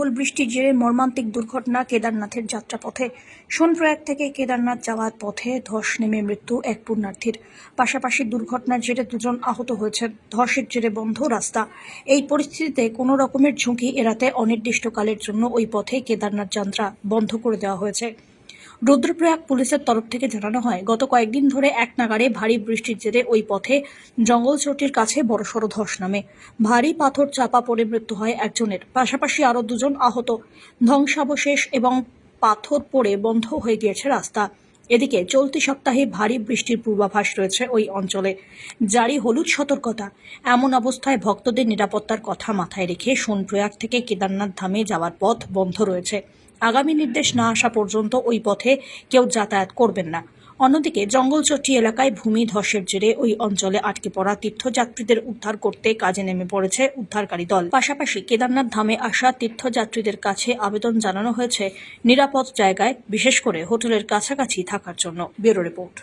প্রবল বৃষ্টির জেরে মর্মান্তিক দুর্ঘটনা কেদারনাথের যাত্রাপথে। সোনপ্রয়াগ থেকে কেদারনাথ যাওয়ার পথে ধস নেমে মৃত্যু এক পুণ্যার্থীর। পাশাপাশি দুর্ঘটনার জেরে দুজন আহত হয়েছে ধসের জেরে বন্ধ রাস্তা। এই পরিস্থিতিতে কোনো রকমের ঝুঁকি এড়াতে অনির্দিষ্টকালের জন্য ওই পথে কেদারনাথ যাত্রা বন্ধ করে দেওয়া হয়েছে। রুদ্রপ্রয়াগ পুলিশের তরফ থেকে জানানো হয়, গত কয়েকদিন ধরে এক নাগাড়ে ভারী বৃষ্টির জেরে ওই পথে জঙ্গল জঙ্গলচটির কাছে বড়সড় ধস নামে। ভারী পাথর চাপা পড়ে মৃত্যু হয় একজনের। পাশাপাশি আরও দুজন আহত। ধ্বংসাবশেষ এবং পাথর পড়ে বন্ধ হয়ে গিয়েছে রাস্তা। এদিকে চলতি সপ্তাহে ভারী বৃষ্টির পূর্বাভাস রয়েছে ওই অঞ্চলে। জারি হলুদ সতর্কতা। এমন অবস্থায় ভক্তদের নিরাপত্তার কথা মাথায় রেখে সোনপ্রয়াগ থেকে কেদারনাথ ধামে যাওয়ার পথ বন্ধ রয়েছে। আগামী নির্দেশ না আসা পর্যন্ত ওই পথে কেউ যাতায়াত করবেন না। অন্যদিকে জঙ্গলচট্টি এলাকায় ভূমি ধসের জেরে ওই অঞ্চলে আটকে পড়া তীর্থযাত্রীদের উদ্ধার করতে কাজে নেমে পড়েছে উদ্ধারকারী দল। পাশাপাশি কেদারনাথ ধামে আসা তীর্থযাত্রীদের কাছে আবেদন জানানো হয়েছে নিরাপদ জায়গায়, বিশেষ করে হোটেলের কাছাকাছি থাকার জন্য। Bureau report.